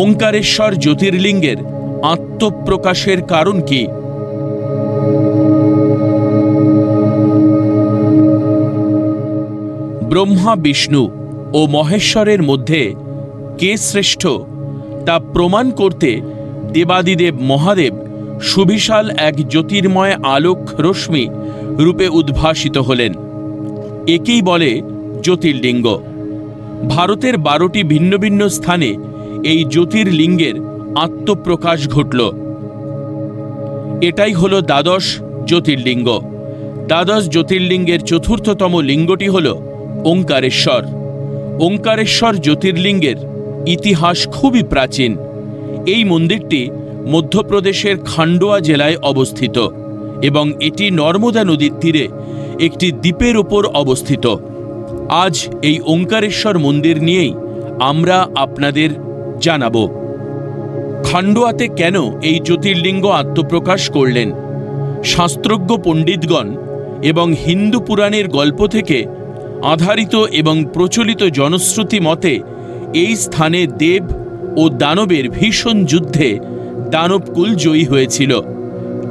ওঙ্কারেশ্বর জ্যোতির্লিঙ্গের আত্মপ্রকাশের কারণ কি? ব্রহ্মা, বিষ্ণু ও মহেশ্বরের মধ্যে কে শ্রেষ্ঠ তা প্রমাণ করতে দেবাদিদেব মহাদেব সুবিশাল এক জ্যোতির্ময় আলোক রশ্মি রূপে উদ্ভাসিত হলেন। একেই বলে জ্যোতির্লিঙ্গ। ভারতের বারোটি ভিন্ন ভিন্ন স্থানে এই জ্যোতির্লিঙ্গের আত্মপ্রকাশ ঘটল। এটাই হলো দ্বাদশ জ্যোতির্লিঙ্গ। দ্বাদশ জ্যোতির্লিঙ্গের চতুর্থতম লিঙ্গটি হল ওঙ্কারেশ্বর। ওঙ্কারেশ্বর জ্যোতির্লিঙ্গের ইতিহাস খুবই প্রাচীন। এই মন্দিরটি মধ্যপ্রদেশের খান্ডোয়া জেলায় অবস্থিত এবং এটি নর্মদা নদীর তীরে একটি দ্বীপের ওপর অবস্থিত। আজ এই ওঙ্কারেশ্বর মন্দির নিয়েই আমরা আপনাদের জানাব। খান্ডোয়াতে কেন এই জ্যোতির্লিঙ্গ আত্মপ্রকাশ করলেন? শাস্ত্রজ্ঞ পণ্ডিতগণ এবং হিন্দু পুরাণের গল্প থেকে আধারিত এবং প্রচলিত জনশ্রুতি মতে, এই স্থানে দেব ও দানবের ভীষণ যুদ্ধে দানবকুল জয়ী হয়েছিল।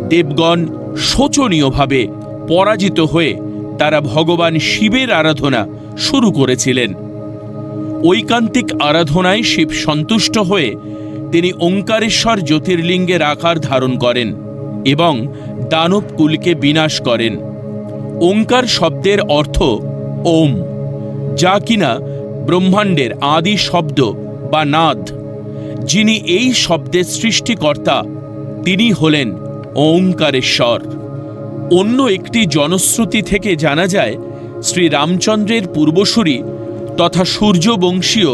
দেবগণ শোচনীয়ভাবে পরাজিত হয়ে তারা ভগবান শিবের আরাধনা শুরু করেছিলেন। ঐকান্তিক আরাধনায় শিব সন্তুষ্ট হয়ে তিনি ওঙ্কারেশ্বর জ্যোতির্লিঙ্গের আকার ধারণ করেন এবং দানব কুলকে বিনাশ করেন। ওঙ্কার শব্দের অর্থ ওম, যা কিনা ব্রহ্মাণ্ডের আদি শব্দ বা নাদ। যিনি এই শব্দের সৃষ্টিকর্তা, তিনি হলেন ওঙ্কারেশ্বর। অন্য একটি জনশ্রুতি থেকে জানা যায় শ্রী রামচন্দ্রের পূর্বসূরি তথা সূর্যবংশীয়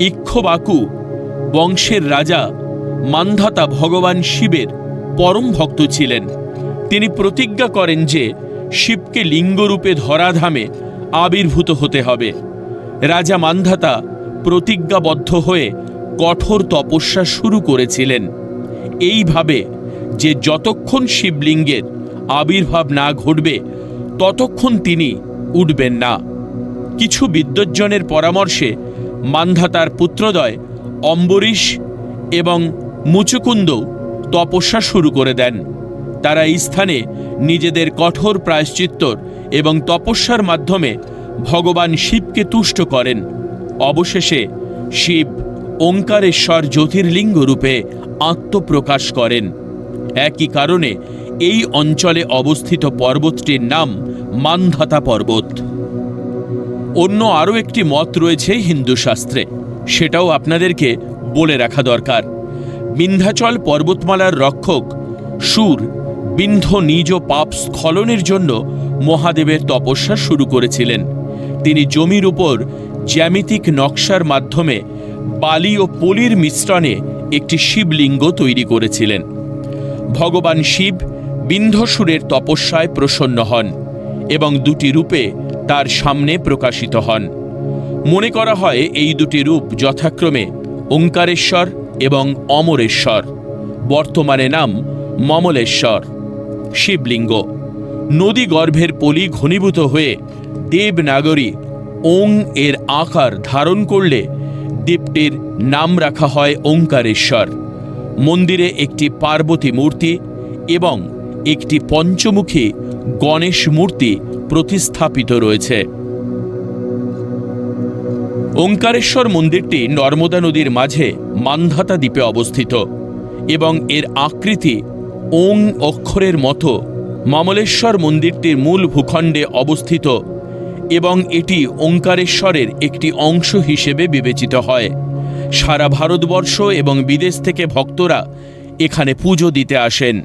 ইক্ষবাকু বংশের রাজা মান্ধাতা ভগবান শিবের পরম ভক্ত ছিলেন। তিনি প্রতিজ্ঞা করেন যে শিবকে লিঙ্গরূপে ধরাধামে আবির্ভূত হতে হবে। রাজা মান্ধাতা প্রতিজ্ঞাবদ্ধ হয়ে কঠোর তপস্যা শুরু করেছিলেন। এইভাবে যে যতক্ষণ শিবলিঙ্গের আবির্ভাব না ঘটবে, ততক্ষণ তিনি উঠবেন না। কিছু বিদ্বজ্জনের পরামর্শে মান্ধাতার পুত্রদয় অম্বরীশ এবং মুচুকুন্দ তপস্যা শুরু করে দেন। তারা এই স্থানে নিজেদের কঠোর প্রায়শ্চিত্তর এবং তপস্যার মাধ্যমে ভগবান শিবকে তুষ্ট করেন। অবশেষে শিব ওঙ্কারেশ্বর জ্যোতির্লিঙ্গ রূপে আত্মপ্রকাশ করেন। একই কারণে এই অঞ্চলে অবস্থিত পর্বতটির নাম মান্ধাতা পর্বত। অন্য আরও একটি মত রয়েছে হিন্দু শাস্ত্রে। সেটাও আপনাদেরকে বলে রাখা দরকার। বিন্ধ্যাচল পর্বতমালার রক্ষক সুর বিন্ধ্য নিজ পাপ স্খলনের জন্য মহাদেবের তপস্যা শুরু করেছিলেন। তিনি জমির উপর জ্যামিতিক নকশার মাধ্যমে বালি ও পলির মিশ্রণে একটি শিবলিঙ্গ তৈরি করেছিলেন। ভগবান শিব বিন্ধ্যসুরের তপস্যায় প্রসন্ন হন এবং দুটি রূপে তার সামনে প্রকাশিত হন। মনে করা হয় এই দুটি রূপ যথাক্রমে ওঙ্কারেশ্বর এবং অমরেশ্বর। বর্তমানে নাম মমলেশ্বর। শিবলিঙ্গ। নদী গর্ভের পলি ঘনীভূত হয়ে দেবনাগরী ওং এর আকার ধারণ করলে দ্বীপটির নাম রাখা হয় ওঙ্কারেশ্বর। মন্দিরে একটি পার্বতী মূর্তি এবং একটি পঞ্চমুখী গণেশ মূর্তি প্রতিস্থাপিত রয়েছে। ওঙ্কারেশ্বর মন্দিরটি নর্মদা নদীর মাঝে মান্ধাতা দ্বীপে অবস্থিত এবং এর আকৃতি ওং অক্ষরের মতো। মামলেশ্বর মন্দিরটির মূল ভূখণ্ডে অবস্থিত এবং এটি ওঙ্কারেশ্বরের একটি অংশ হিসেবে বিবেচিত হয়। সারা ভারতবর্ষ এবং বিদেশ থেকে ভক্তরা এখানে পুজো দিতে আসেন।